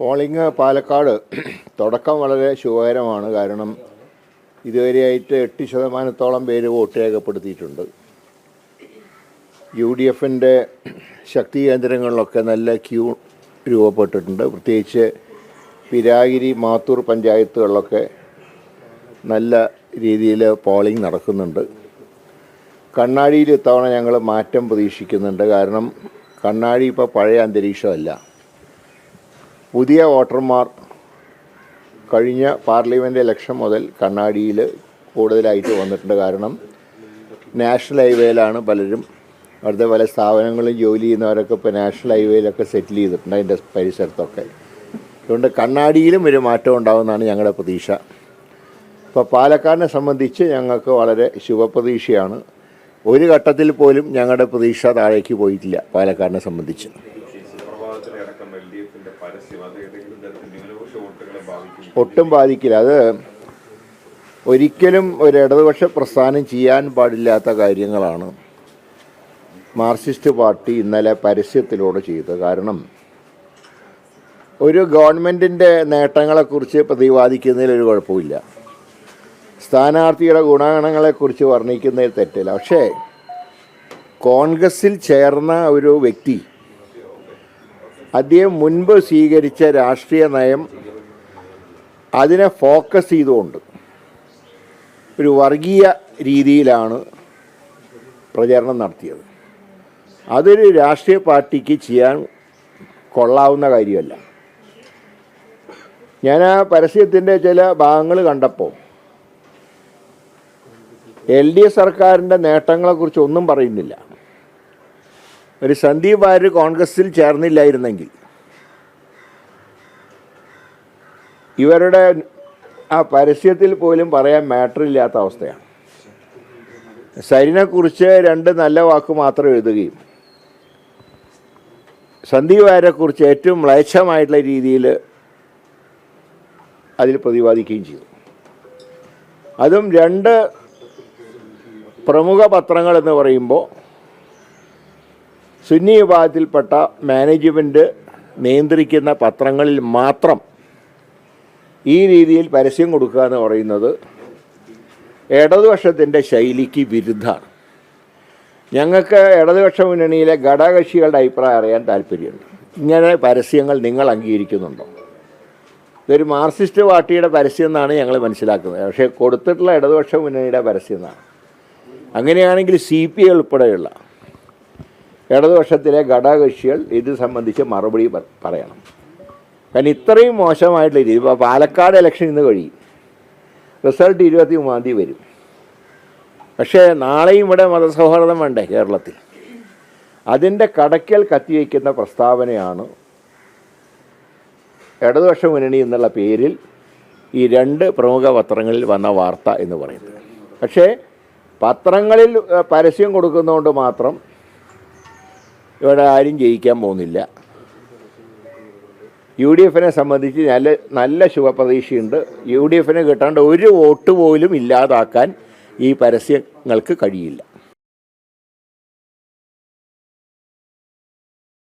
Polling Palakkad തുടക്കം വളരെ ശുഭകരമാണ്. കാരണം ഇതുവരെയായിട്ട് എട്ട് ശതമാനത്തോളം പേര് വോട്ട് രേഖപ്പെടുത്തിയിട്ടുണ്ട്. യു ഡി എഫിന്റെ ശക്തി കേന്ദ്രങ്ങളിലൊക്കെ നല്ല ക്യൂ രൂപപ്പെട്ടിട്ടുണ്ട്. പ്രത്യേകിച്ച് പിരാഗിരി മാത്തൂർ പഞ്ചായത്തുകളിലൊക്കെ നല്ല രീതിയിൽ പോളിംഗ് നടക്കുന്നുണ്ട്. കണ്ണാടിയിൽ ഇത്തവണ ഞങ്ങൾ മാറ്റം പ്രതീക്ഷിക്കുന്നുണ്ട്. കാരണം കണ്ണാടി ഇപ്പോൾ പഴയ അന്തരീക്ഷമല്ല. പുതിയ വോട്ടർമാർ കഴിഞ്ഞ പാർലമെന്റ് ഇലക്ഷൻ മുതൽ കണ്ണാടിയിൽ കൂടുതലായിട്ട് വന്നിട്ടുണ്ട്. കാരണം നാഷണൽ ഹൈവേയിലാണ് പലരും അവിടുത്തെ പല സ്ഥാപനങ്ങളും ജോലി ചെയ്യുന്നവരൊക്കെ ഇപ്പോൾ നാഷണൽ ഹൈവേയിലൊക്കെ സെറ്റിൽ ചെയ്തിട്ടുണ്ട് അതിന്റെ പരിസരത്തൊക്കെ. അതുകൊണ്ട് കണ്ണാടിയിലും ഒരു മാറ്റം ഉണ്ടാകുമെന്നാണ് ഞങ്ങളുടെ പ്രതീക്ഷ. ഇപ്പോൾ പാലക്കാടിനെ സംബന്ധിച്ച് ഞങ്ങൾക്ക് വളരെ ശുഭപ്രതീക്ഷയാണ്. ഒരു ഘട്ടത്തിൽ പോലും ഞങ്ങളുടെ പ്രതീക്ഷ താഴേക്ക് പോയിട്ടില്ല പാലക്കാടിനെ സംബന്ധിച്ച്. ഒട്ടും ബാധിക്കില്ല. അത് ഒരിക്കലും ഒരു ഇടതുപക്ഷ പ്രസ്ഥാനം ചെയ്യാൻ പാടില്ലാത്ത കാര്യങ്ങളാണ് മാർക്സിസ്റ്റ് പാർട്ടി ഇന്നലെ പരസ്യത്തിലൂടെ ചെയ്തത്. കാരണം ഒരു ഗവൺമെന്റിന്റെ നേട്ടങ്ങളെക്കുറിച്ച് പ്രതിപാദിക്കുന്നതിൽ ഒരു കുഴപ്പമില്ല. സ്ഥാനാർത്ഥിയുടെ ഗുണഗണങ്ങളെക്കുറിച്ച് വർണിക്കുന്നതിൽ തെറ്റില്ല. പക്ഷേ കോൺഗ്രസ്സിൽ ചേർന്ന ഒരു വ്യക്തി അദ്ദേഹം മുൻപ് സ്വീകരിച്ച രാഷ്ട്രീയ നയം അതിനെ ഫോക്കസ് ചെയ്തുകൊണ്ട് ഒരു വർഗീയ രീതിയിലാണ് പ്രചരണം നടത്തിയത്. അതൊരു രാഷ്ട്രീയ പാർട്ടിക്ക് ചെയ്യാൻ കൊള്ളാവുന്ന കാര്യമല്ല. ഞാൻ ആ പരസ്യത്തിന്റെ ചില ഭാഗങ്ങൾ കണ്ടപ്പോൾ എൽ ഡി എഫ് സർക്കാരിന്റെ നേട്ടങ്ങളെക്കുറിച്ച് ഒന്നും പറയുന്നില്ല. ഒരു സന്ദീപ് വാര്യർ കോൺഗ്രസിൽ ചേർന്നില്ലായിരുന്നെങ്കിൽ ഇവരുടെ ആ പരസ്യത്തിൽ പോലും പറയാൻ മാറ്റർ ഇല്ലാത്ത അവസ്ഥയാണ്. സരിനെക്കുറിച്ച് രണ്ട് നല്ല വാക്ക് മാത്രം എഴുതുകയും സന്ദീപ് വാര്യരെക്കുറിച്ച് ഏറ്റവും മ്ലേച്ഛമായിട്ടുള്ള രീതിയിൽ അതിൽ പ്രതിപാദിക്കുകയും ചെയ്തു. അതും രണ്ട് പ്രമുഖ പത്രങ്ങൾ എന്ന് പറയുമ്പോൾ സുന്നി വിഭാഗത്തിൽപ്പെട്ട മാനേജ്മെന്റ് നിയന്ത്രിക്കുന്ന പത്രങ്ങളിൽ മാത്രം ഈ രീതിയിൽ പരസ്യം കൊടുക്കുക എന്ന് പറയുന്നത് ഇടതുപക്ഷത്തിന്റെ ശൈലിക്ക് വിരുദ്ധമാണ്. ഞങ്ങൾക്ക് ഇടതുപക്ഷ മുന്നണിയിലെ ഘടകകക്ഷികളുടെ അഭിപ്രായം അറിയാൻ താല്പര്യമുണ്ട്. ഇങ്ങനെ പരസ്യങ്ങൾ നിങ്ങൾ അംഗീകരിക്കുന്നുണ്ടോ? ഇതൊരു മാർക്സിസ്റ്റ് പാർട്ടിയുടെ പരസ്യം എന്നാണ് ഞങ്ങൾ മനസ്സിലാക്കുന്നത്. പക്ഷേ കൊടുത്തിട്ടുള്ള ഇടതുപക്ഷ മുന്നണിയുടെ പരസ്യം എന്നാണ്. അങ്ങനെയാണെങ്കിൽ സി പി ഐ ഉൾപ്പെടെയുള്ള ഇടതുപക്ഷത്തിലെ ഘടകകക്ഷികൾ ഇത് സംബന്ധിച്ച് മറുപടി പറയണം. കാരണം ഇത്രയും മോശമായിട്ടുള്ള രീതി. ഇപ്പോൾ പാലക്കാട് ഇലക്ഷൻ ഇന്ന് കഴിയും റിസൾട്ട് ഇരുപത്തി മൂന്നാം തീയതി വരും. പക്ഷേ നാളെയും ഇവിടെ മതസൗഹാർദ്ദം വേണ്ടേ കേരളത്തിൽ? അതിന്റെ കടയ്ക്കൽ കത്തിവയ്ക്കുന്ന പ്രസ്താവനയാണ് ഇടതുപക്ഷ മുന്നണി എന്നുള്ള പേരിൽ ഈ രണ്ട് പ്രമുഖ പത്രങ്ങളിൽ വന്ന വാർത്ത എന്ന് പറയുന്നത്. പക്ഷേ പത്രങ്ങളിൽ പരസ്യം കൊടുക്കുന്നതുകൊണ്ട് മാത്രം ഇവിടെ ആരും ജയിക്കാൻ പോകുന്നില്ല. യു ഡി എഫിനെ സംബന്ധിച്ച് നല്ല നല്ല ശുഭപ്രതീക്ഷയുണ്ട്. യു ഡി എഫിന് കിട്ടാണ്ട് ഒരു വോട്ട് പോലും ഇല്ലാതാക്കാൻ ഈ പരസ്യങ്ങൾക്ക് കഴിയില്ല.